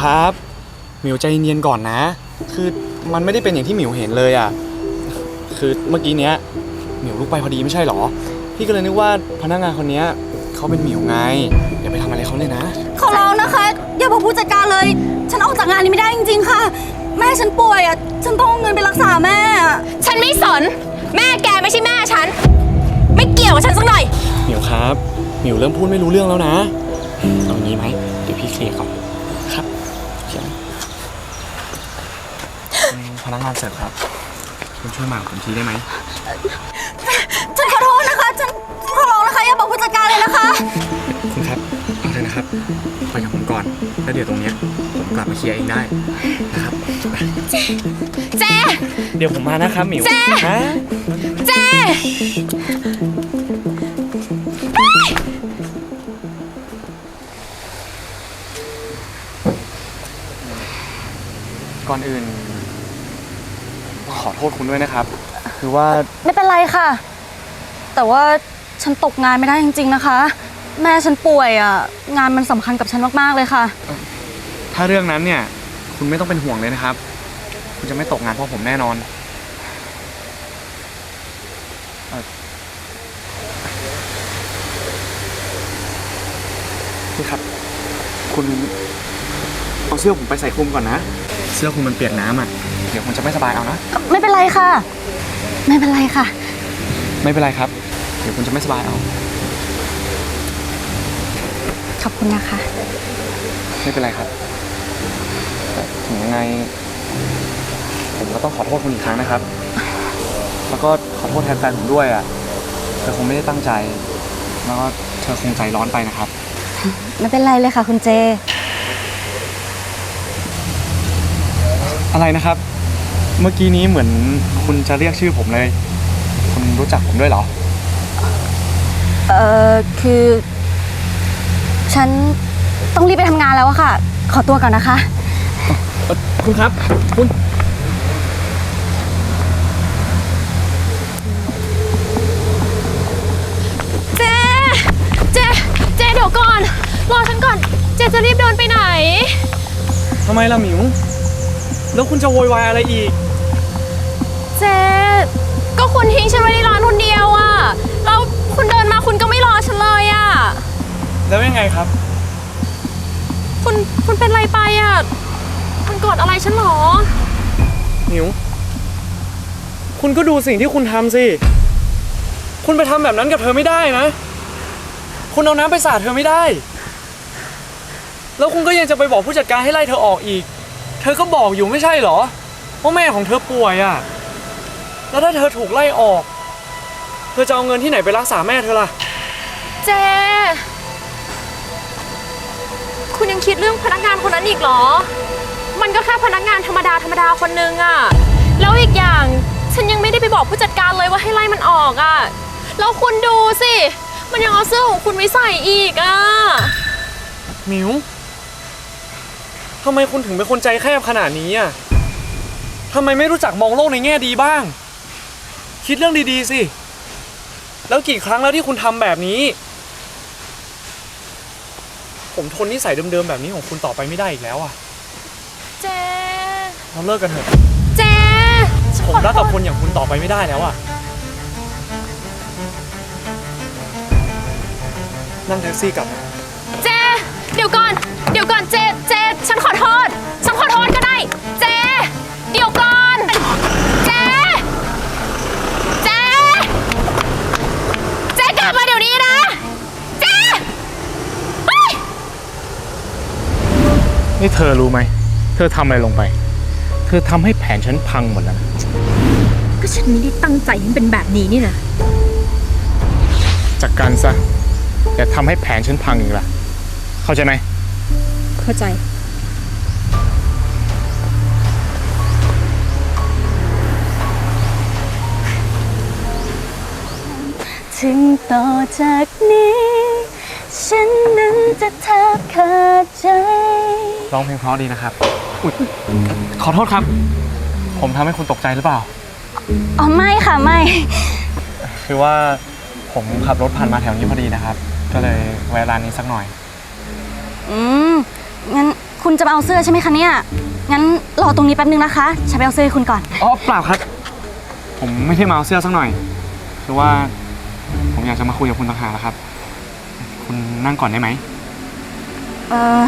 ครับ หมิวใจเย็นๆก่อนนะ คือมันไม่ได้เป็นอย่างที่หมิวเห็นเลยอะ คือเมื่อกี้เนี้ยหมิวลุกไปพอดีไม่ใช่หรอ พี่ก็เลยนึกว่าพนักงานคนเนี้ยเขาเป็นหมิวไง อย่าไปทำอะไรเขาเลยนะ ขอร้องนะคะ อย่าบอกผู้จัดการเลย ฉันออกจากงานนี้ไม่ได้จริง ๆ ค่ะ แม่ฉันป่วยอะ ฉันต้องเอาเงินไปรักษาแม่อะฉันไม่สน แม่แกไม่ใช่แม่ฉัน ไม่เกี่ยวกับฉันสักหน่อย หมิวครับ หมิวเริ่มพูดไม่รู้เรื่องแล้วนะ เอางี้ไหมเดี๋ยวพี่เคลียร์ก่อน ครับเขียน พนักงานเสิร์ฟครับ คุณช่วยมากับผมทีได้ไหม ฉันขอโทษนะคะ ฉันขอร้องนะคะอย่าบอกผู้จัดการเลยนะคะ คุณครับ เอาเลยนะครับไปกับผมก่อน แล้วเดี๋ยวตรงเนี้ยผมกลับมาเคลียร์เองได้นะครับไปเจ เดี๋ยวผมมานะครับหมิวเจ๊ฮะเจ ก่อนอื่น ขอโทษคุณด้วยนะครับ คือว่าไม่เป็นไรค่ะ แต่ว่าฉันตกงานไม่ได้จริง ๆนะคะ แม่ฉันป่วยอะ งานมันสำคัญกับฉันมากๆเลยค่ะ ถ้าเรื่องนั้นเนี่ย คุณไม่ต้องเป็นห่วงเลยนะครับ คุณจะไม่ตกงานเพราะผมแน่นอนเอ่อคุณครับ คุณเอาเสื้อผมไปใส่คลุมก่อนนะ เสื้อคุณมันเปียกน้ำอะ เดี๋ยวผมจะไม่สบายเอานะ ไม่เป็นไรค่ะ ไม่เป็นไรค่ะ ไม่เป็นไรครับ เดี๋ยวคุณจะไม่สบายเอา ขอบคุณนะคะ ไม่เป็นไรครับแต่ถึงยังไง ผมก็ต้องขอโทษคุณอีกครั้งนะครับ แล้วก็ขอโทษแทนแฟนผมด้วยอะ เธอคงไม่ได้ตั้งใจ แล้วก็เธอคงใจร้อนไปนะครับ ไม่เป็นไรเลยค่ะ คุณเจ อะไรนะครับ เมื่อกี้นี้เหมือนคุณจะเรียกชื่อผมเลย คุณรู้จักผมด้วยเหรอ เอ่อ คือ ฉันต้องรีบไปทำงานแล้วอะค่ะ ขอตัวก่อนนะคะเอ่อคุณครับ คุณ เจ เจ เจเดี๋ยวก่อน รอฉันก่อน เจจะรีบเดินไปไหน ทำไมล่ะหมิว แล้วคุณจะโวยวายอะไรอีก เจก็คุณทิ้งฉันไว้ในร้านคนเดียวอะแล้วคุณเดินมาคุณก็ไม่รอฉันเลยอะแล้วยังไงครับ คุณคุณเป็นไรไปอะคุณโกรธอะไรฉันหรอ หมิว คุณก็ดูสิ่งที่คุณทำสิ คุณไปทำแบบนั้นกับเธอไม่ได้นะ คุณเอาน้ำไปสาดเธอไม่ได้ แล้วคุณก็ยังจะไปบอกผู้จัดการให้ไล่เธอออกอีก เธอก็บอกอยู่ไม่ใช่เหรอว่าแม่ของเธอป่วยอะ่ะ แล้วถ้าเธอถูกไล่ออก เธอจะเอาเงินที่ไหนไปรักษาแม่เธอล่ะ เจ คุณยังคิดเรื่องพนักงานคนนั้นอีกเหรอ มันก็แค่พนักงานธรรมดาธรรมดาคนนึงอะแล้วอีกอย่างฉันยังไม่ได้ไปบอกผู้จัดการเลยว่าให้ไล่มันออกอะแล้วคุณดูสิ มันยังเอาเสื้อของคุณไว้ใส่อีกอะหมิวทำไมคุณถึงเป็นคนใจแคบขนาดนี้อะทำไมไม่รู้จักมองโลกในแง่ดีบ้าง คิดเรื่องดีๆสิ แล้วกี่ครั้งแล้วที่คุณทำแบบนี้ ผมทนนิสัยเดิมๆแบบนี้ของคุณต่อไปไม่ได้อีกแล้วอะเจ เราเลิกกันเถอะ เจฉันผมขอรักโทกับษคนอย่างคุณต่อไปไม่ได้แล้วอะ นั่งแท็กซี่กลับ เจ เดี๋ยวก่อน เดี๋ยวก่อนเจ เจ ฉันขอโทษ ฉันขอโทษก็ได้ เจ เดี๋ยวก่อน เจ เจ เจกลับมาเดี๋ยวนี้นะ เจเฮ้ย นี่เธอรู้ไหม เธอทำอะไรลงไป เธอทำให้แผนฉันพังหมดแล้วนะก็ฉันไม่ได้ตั้งใจให้มันเป็นแบบนี้นี่นะ จัดการซะแต่ทำให้แผนฉันพังอีกล่ะ เข้าใจไหม เข้าใจ ถึงต่อจากนี้ ฉันนั้นจะแทบขาดใจ ร้องเพลงเพราะดีนะครับอุ๊ยขอโทษครับ ผมทำให้คุณตกใจหรือเปล่า อ๋อไม่ค่ะไม่ คือว่าผมขับรถผ่านมาแถวนี้พอดีนะครับ ก็เลยแวะร้านนี้สักหน่อย อืม งั้นคุณจะมาเอาเสื้อใช่ไหมคะเนี่ย งั้นรอตรงนี้แป๊บนึงนะคะ ฉันไปเอาเสื้อให้คุณก่อน อ๋อเปล่าครับ ผมไม่ได้มาเอาเสื้อสักหน่อย คือว่าผมอยากจะมาคุยกับคุณต่างหากนะครับคุณ นั่งก่อนได้ไหม เออ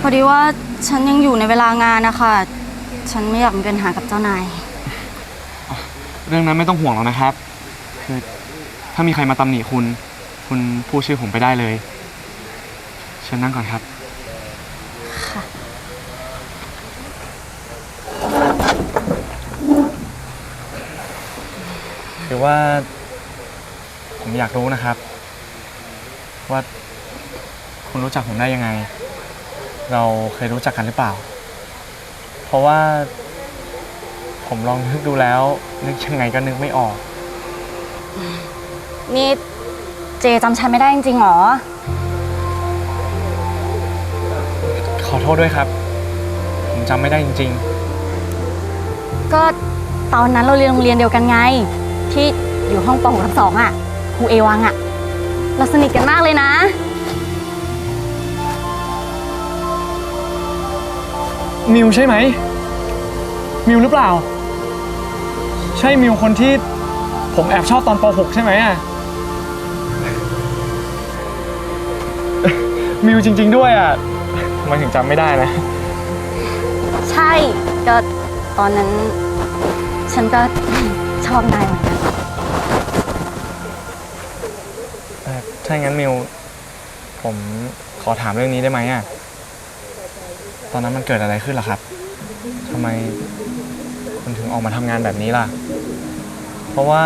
พอดีว่าฉันยังอยู่ในเวลางานนะคะ ฉันไม่อยากมีปัญหากับเจ้านาย เรื่องนั้นไม่ต้องห่วงหรอกนะครับ คือถ้ามีใครมาตำหนิคุณ คุณพูดชื่อผมไปได้เลย เชิญนั่งก่อนครับ คือว่าผมอยากรู้นะครับ ว่า คุณรู้จักผมได้ยังไง เราเคยรู้จักกันหรือเปล่า เพราะว่า ผมลองนึกดูแล้ว นึกยังไงก็นึกไม่ออก นี่เจจำฉันไม่ได้จริงๆหรอ ขอโทษด้วยครับ ผมจำไม่ได้จริง ก็ตอนนั้นเราเรียนโรงเรียนเดียวกันไง ที่อยู่ห้องปหกทับสองอะครูเอวังอะ เราสนิทกันมากเลยนะ มิวใช่ไหม มิวหรือเปล่า ใช่มิวคนที่ผมแอบชอบตอนป .6 ใช่ไหมอะ มิวจริง ๆ ด้วยอะทำไมถึงจำไม่ได้นะ ใช่ก็ตอนนั้น ฉันก็ ชอบนายเหมือนกันเอ่อถ้าอย่างนั้นมิว ผมขอถามเรื่องนี้ได้ไหมอะ ตอนนั้นมันเกิดอะไรขึ้นล่ะครับทำไมคุณถึงออกมาทำงานแบบนี้ล่ะ เพราะว่า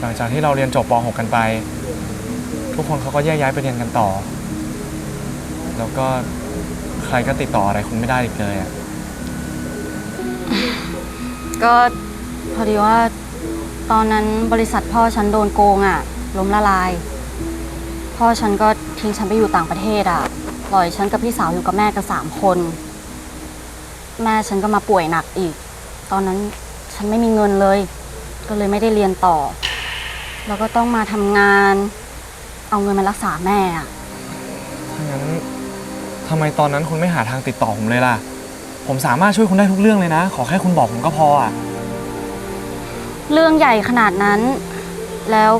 หลังจากที่เราเรียนจบป .6 กันไป ทุกคนเขาก็แยกย้ายไปเรียนกันต่อ แล้วก็ใครก็ติดต่ออะไรคุณไม่ได้อีกเลยอะก็พอดีว่าตอนนั้นบริษัทพ่อฉันโดนโกงอะล้มละลาย พ่อฉันก็ทิ้งฉันไปอยู่ต่างประเทศอะ ปล่อยฉันกับพี่สาวอยู่กับแม่กันสามคน แม่ฉันก็มาป่วยหนักอีก ตอนนั้นฉันไม่มีเงินเลย ก็เลยไม่ได้เรียนต่อ แล้วก็ต้องมาทำงาน เอาเงินมารักษาแม่อะถ้างั้นทำไมตอนนั้นคุณไม่หาทางติดต่อผมเลยล่ะ ผมสามารถช่วยคุณได้ทุกเรื่องเลยนะ ขอแค่คุณบอกผมก็พออะ เรื่องใหญ่ขนาดนั้น แล้ว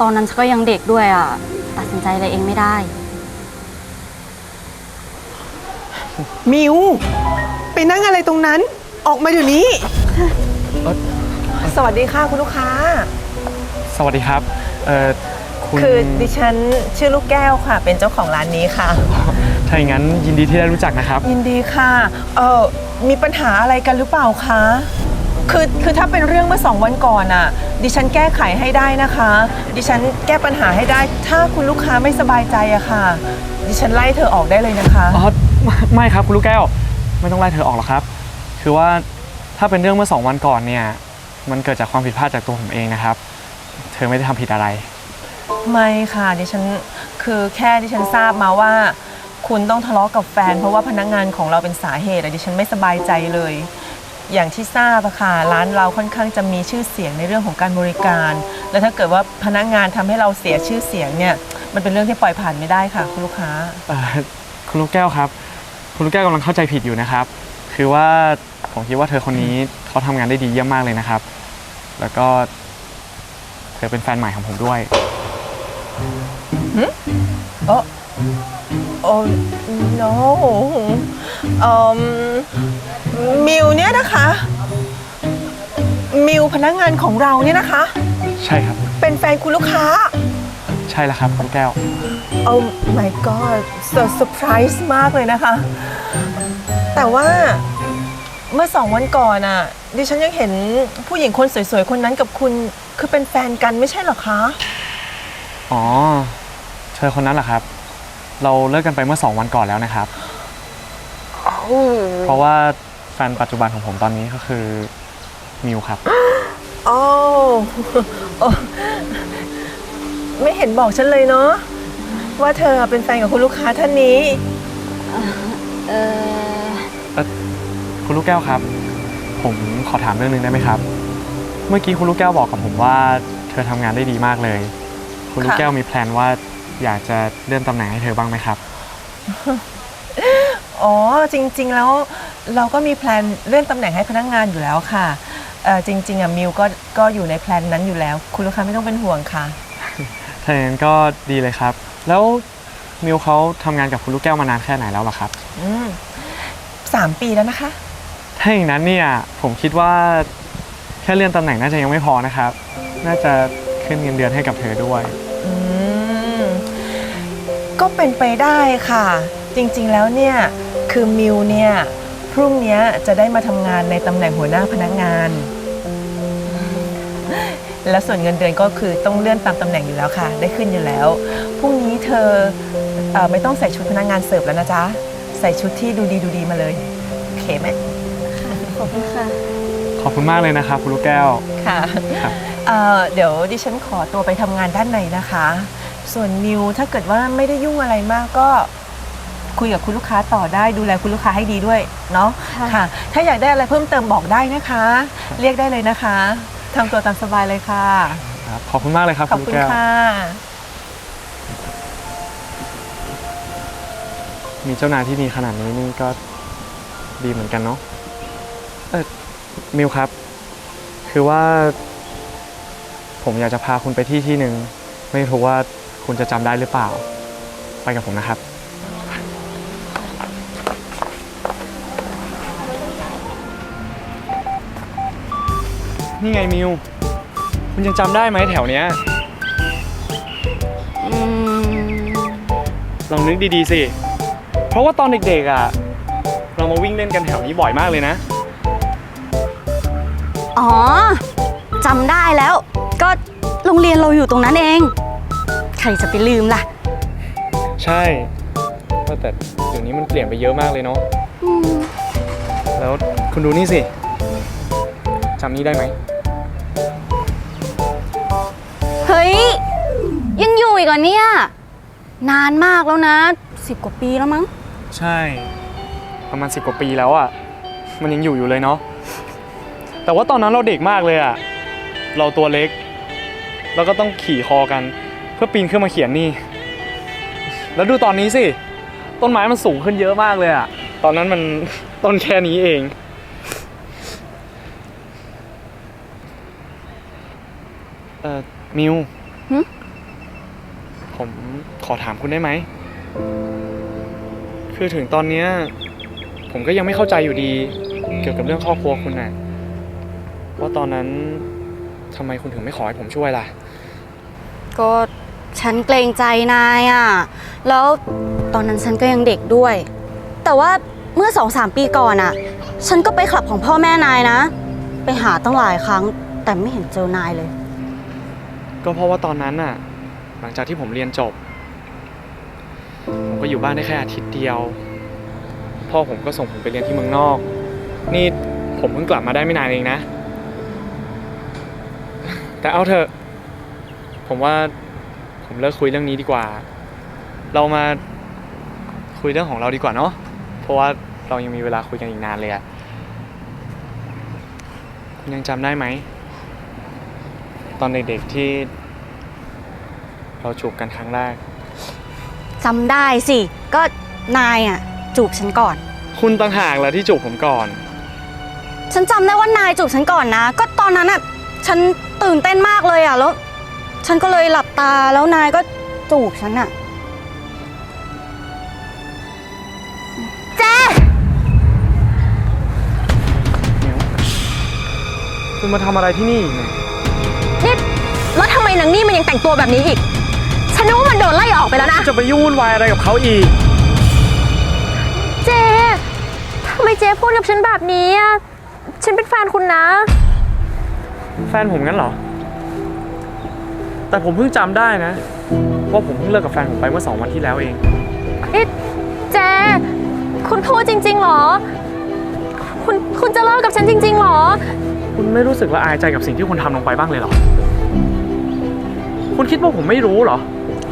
ตอนนั้นฉันก็ยังเด็กด้วยอะ ตัดสินใจอะไรเองไม่ได้ มิว ไปนั่งอะไรตรงนั้น ออกมาเดี๋ยวนี้เอ่อสวัสดีค่ะคุณลูกค้า สวัสดีครับ เอ่อ คุณคือดิฉันชื่อลูกแก้วค่ะ เป็นเจ้าของร้านนี้ค่ะ ถ้าอย่างนั้นยินดีที่ได้รู้จักนะครับ ยินดีค่ะ เออมีปัญหาอะไรกันหรือเปล่าคะ คือคือถ้าเป็นเรื่องเมื่อสองวันก่อนอะ ดิฉันแก้ไขให้ได้นะคะ ดิฉันแก้ปัญหาให้ได้ ถ้าคุณลูกค้าไม่สบายใจอะค่ะ ดิฉันไล่เธอออกได้เลยนะคะ อ๋อ ไม่ไม่ครับคุณลูกแก้ว ไม่ต้องไล่เธอออกหรอกครับ คือว่าถ้าเป็นเรื่องเมื่อสองวันก่อนเนี่ย มันเกิดจากความผิดพลาดจากตัวผมเองนะครับ เธอไม่ได้ทำผิดอะไร ไม่ค่ะดิฉันคือแค่ดิฉันทราบมาว่า คุณต้องทะเลาะกับแฟน เพราะว่าพนักงานของเราเป็นสาเหตุอะดิฉันไม่สบายใจเลย อย่างที่ทราบอะค่ะร้านเราค่อนข้างจะมีชื่อเสียงในเรื่องของการบริการ และถ้าเกิดว่าพนักงานทำให้เราเสียชื่อเสียงเนี่ยมันเป็นเรื่องที่ปล่อยผ่านไม่ได้ค่ะ คุณลูกค้า เอ่อคุณลูกแก้วครับ คุณลูกแก้วกำลังเข้าใจผิดอยู่นะครับ คือว่าผมคิดว่าเธอคนนี้เขาทำงานได้ดีเยี่ยมมากเลยนะครับ แล้วก็ เธอเป็นแฟนใหม่ของผมด้วยโอ้โอ้ no เอ่อมิวเนี่ยนะคะ มิวพนักงานของเราเนี่ยนะคะ ใช่ครับ เป็นแฟนคุณลูกค้า ใช่แล้วครับคุณลูกแก้ว โอ้ my god so surprise มากเลยนะคะ แต่ว่าเมื่อสองวันก่อนอะ ดิฉันยังเห็นผู้หญิงคนสวยๆ คนนั้นกับคุณคือเป็นแฟนกันไม่ใช่เหรอคะ อ๋อ เธอคนนั้นเหรอครับ เราเลิกกันไปเมื่อสองวันก่อนแล้วนะครับ เพราะว่าแฟนปัจจุบันของผมตอนนี้ก็คือมิวครับ โอ้โอ้ ไม่เห็นบอกฉันเลยเนาะว่าเธอเป็นแฟนกับคุณลูกค้าท่านนี้ เออคุณลูกแก้วครับ ผมขอถามเรื่องหนึงได้ไหมครับ เมื่อกี้คุณลูกแก้วบอกกับผมว่า เธอทำงานได้ดีมากเลย คุณลูกค่ะแก้วมีแพลนว่าอยากจะเลื่อนตำแหน่งให้เธอบ้างไหมครับ อ๋อจริง ๆ แล้วเราก็มีแพลนเลื่อนตำแหน่งให้พนักงานอยู่แล้วค่ะเอ่อจริงๆอะมิวก็ก็อยู่ในแพลนนั้นอยู่แล้ว คุณลูกค้าไม่ต้องเป็นห่วงค่ะ ถ้าอย่างนั้นก็ดีเลยครับ แล้วมิวเขาทำงานกับคุณลูกแก้วมานานแค่ไหนแล้วล่ะครับ อืมสามปีแล้วนะคะ ถ้าอย่างนั้นเนี่ยผมคิดว่าแค่เลื่อนตำแหน่งน่าจะยังไม่พอนะครับ น่าจะขึ้นเงินเดือนให้กับเธอด้วย อืม ก็เป็นไปได้ค่ะ จริงๆแล้วเนี่ย คือมิวเนี่ย พรุ่งเนี้ยจะได้มาทำงานในตำแหน่งหัวหน้าพนักงาน และส่วนเงินเดือนก็คือต้องเลื่อนตามตำแหน่งอยู่แล้วค่ะ ได้ขึ้นอยู่แล้วพรุ่งนี้เธอเออไม่ต้องใส่ชุดพนักงานเสิร์ฟแล้วนะจ๊ะใส่ชุดที่ดูดีดูดีมาเลยโอเคไหมขอบคุณค่ะขอบคุณมากเลยนะครับคุณลูกแก้ว ค่ะครับ เอ่อเดี๋ยวดิฉันขอตัวไปทำงานด้านในนะคะ ส่วนมิวถ้าเกิดว่าไม่ได้ยุ่งอะไรมากก็ คุยกับคุณลูกค้าต่อได้ดูแลคุณลูกค้าให้ดีด้วยเนาะค่ะค่ะถ้าอยากได้อะไรเพิ่มเติมบอกได้นะคะ เรียกได้เลยนะคะ ทำตัวตามสบายเลยค่ะ ครับขอบคุณมากเลยครับขอบคุณลูคุกณแก้ว ค่ะ มีเจ้านายที่ดีขนาดนี้นี่ก็ดีเหมือนกันเนาะเออมิวครับ คือว่า ผมอยากจะพาคุณไปที่ที่หนึ่งไม่รู้ว่าคุณจะจำได้หรือเปล่า ไปกับผมนะครับ นี่ไงมิว คุณยังจำได้ไหมแถวเนี้ย อืมลองนึกดีๆสิ เพราะว่าตอนเด็กๆอะ เรามาวิ่งเล่นกันแถวนี้บ่อยมากเลยนะ อ๋อจำได้แล้ว ก็โรงเรียนเราอยู่ตรงนั้นเอง ใครจะไปลืมล่ะ ใช่ว่าแต่เดี๋ยวนี้มันเปลี่ยนไปเยอะมากเลยเนาะอืมแล้วคุณดูนี่สิจำนี่ได้ไหม ย ยังอยู่อีกเหรอเนี่ย นานมากแล้วนะสิบกว่าปีแล้วมั้ง ใช่ ประมาณสิบกว่าปีแล้วอะ มันยังอยู่อยู่เลยเนาะ แต่ว่าตอนนั้นเราเด็กมากเลยอะ เราตัวเล็ก แล้วก็ต้องขี่คอกัน เพื่อปีนขึ้นมาเขียนนี่ แล้วดูตอนนี้สิ ต้นไม้มันสูงขึ้นเยอะมากเลยอะ ตอนนั้นมัน ต้นแค่นี้เอง เอ่อมิวหึ ผมขอถามคุณได้ไหม คือถึงตอนเนี้ยผมก็ยังไม่เข้าใจอยู่ดี เกี่ยวกับเรื่องครอบครัวคุณน่ะว่าตอนนั้นทำไมคุณถึงไม่ขอให้ผมช่วยล่ะ ก็ฉันเกรงใจนายอะ่ะ แล้วตอนนั้นฉันก็ยังเด็กด้วย แต่ว่าเมื่อสองสามปีก่อนอะ่ะ ฉันก็ไปคลับของพ่อแม่นายนะ ไปหาตั้งหลายครั้งแต่ไม่เห็นเจอนายเลย ก็เพราะว่าตอนนั้นน่ะ หลังจากที่ผมเรียนจบ ผมก็อยู่บ้านได้แค่อาทิตย์เดียว พ่อผมก็ส่งผมไปเรียนที่เมืองนอก นี่ผมเพิ่งกลับมาได้ไม่นานเองนะ แต่เอาเถอะ ผมว่าผมเลิกคุยเรื่องนี้ดีกว่า เรามาคุยเรื่องของเราดีกว่าเนาะ เพราะว่าเรายังมีเวลาคุยกันอีกนานเลยอะคุณยังจำได้ไหม อนเด็กๆที่ เราจูบกันครั้งแรก จำได้สิ ก็นายอะ จูบฉันก่อน คุณต่างหากแหละที่จูบผมก่อน ฉันจำได้ว่านายจูบฉันก่อนนะ ก็ตอนนั้นอะ ฉันตื่นเต้นมากเลยอะ แล้ว ฉันก็เลยหลับตา แล้วนายก็จูบฉันอะ เจ๊คุณมาทำอะไรที่นี่อีกเนี่ยนี่ แล้วทำไมนางนี่มันยังแต่งตัวแบบนี้อีก ฉันนึกว่ามันโดนไล่ออกไปแล้วนะ จะไปยุ่งวุ่นวายอะไรกับเขาอีก เจทำไมเจพูดกับฉันแบบนี้อะ ฉันเป็นแฟนคุณนะ แฟนผมงั้นเหรอ แต่ผมเพิ่งจำได้นะ ว่าผมเพิ่งเลิกกับแฟนผมไปเมื่อสองวันที่แล้วเอง นี่เจ คุณพูดจริงๆเหรอ คุณคุณจะเลิกกับฉันจริงๆเหรอ คุณไม่รู้สึกละอายใจกับสิ่งที่คุณทำลงไปบ้างเลยเหรอ คุณคิดว่าผมไม่รู้เหรอ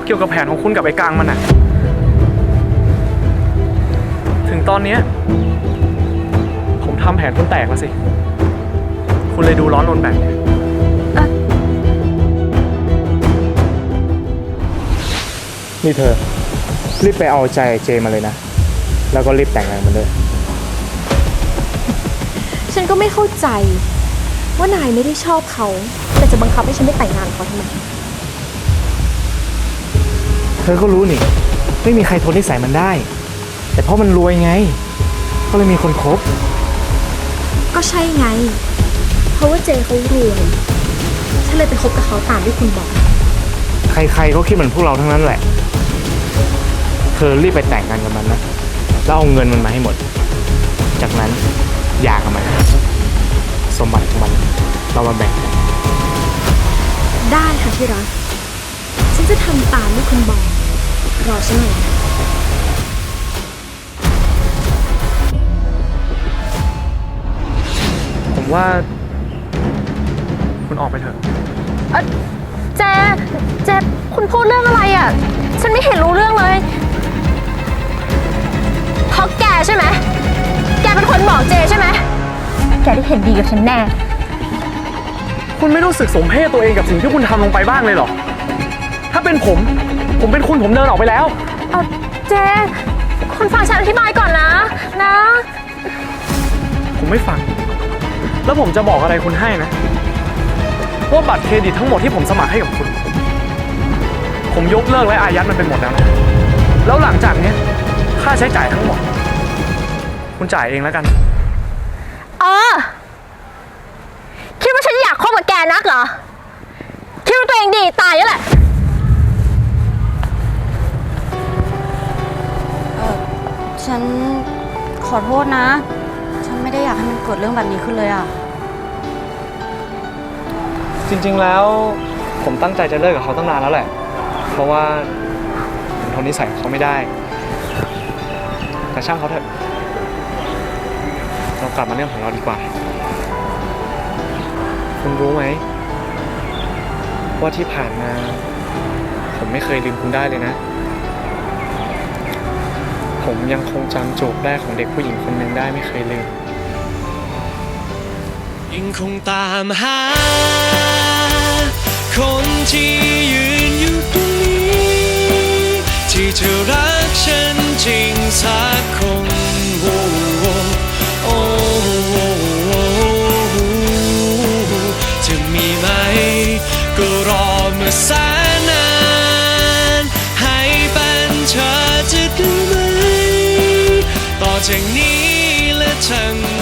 เกี่ยวกับแผนของคุณกับไอ้กลางมันน่ะถึงตอนเนี้ยผมทำแผนคุณแตกแล้วสิ คุณเลยดูร้อนรนแบบเนี้ยนี่เธอ รีบไปเอาใจเจมาเลยนะ แล้วก็รีบแต่งงานมันด้วย ฉันก็ไม่เข้าใจว่านายไม่ได้ชอบเขา แต่จะบังคับให้ฉันไปแต่งงานกับเขาทำไม เธอก็รู้นี่ ไม่มีใครทนนิสัยมันได้ แต่เพราะมันรวยไง ก็เลยมีคนคบ ก็ใช่ไง เพราะว่าเจเขารวยฉันเลยไปคบกับเขาตามที่คุณบอก ใครๆก็คิดเหมือนพวกเราทั้งนั้นแหละ เธอรีบไปแต่งงานกับมันนะ แล้วเอาเงินมันมาให้หมด จากนั้นหย่ากับมัน สมบัติของมัน เรามาแบ่งกัน ได้ค่ะที่รัก ฉันจะทำตามที่คุณบอกรอฉันหน่อยนะผมว่า คุณออกไปเถอะเจ เจ คุณพูดเรื่องอะไรอะ ฉันไม่เห็นรู้เรื่องเลยเพราะแกใช่ไหม แกเป็นคนบอกเจใช่ไหม แกได้เห็นดีกับฉันแน่ คุณไม่รู้สึกสมเพศตัวเองกับสิ่งที่คุณทำลงไปบ้างเลยเหรอ ถ้าเป็นผม ผมเป็นคุณผมเดินออกไปแล้ว เออเจ คุณฟังฉันอธิบายก่อนนะ นะ ผมไม่ฟัง แล้วผมจะบอกอะไรคุณให้นะ ว่าบัตรเครดิตทั้งหมดที่ผมสมัครให้กับคุณ ผมยกเลิกและอายัดมันเป็นหมดแล้วนะแล้วหลังจากเนี้ยค่าใช้จ่ายทั้งหมด คุณจ่ายเองแล้วกัน เออ คิดว่าฉันอยากคบกับแกนักเหรอ คิดว่าตัวเองดีตายแล้วแหละ ฉันขอโทษนะ ฉันไม่ได้อยากให้มันเกิดเรื่องแบบนี้ขึ้นเลยอะ จริงๆแล้วผมตั้งใจจะเลิกกับเขาตั้งนานแล้วแหละ เพราะว่าผมทนนิสัยของเขาไม่ได้ แต่ช่างเขาเถอะเรากลับมาเรื่องของเราดีกว่า คุณรู้ไหมว่าที่ผ่านมา ผมไม่เคยลืมคุณได้เลยนะ ผมยังคงจำจูบแรกของเด็กผู้หญิงคนหนึ่งได้ไม่เคยลืมยังคงตามหา คนที่ยืนอยู่ตรงนี้ ที่จะรักฉันจริงสักคนโอ้ จากนี้และทั้ง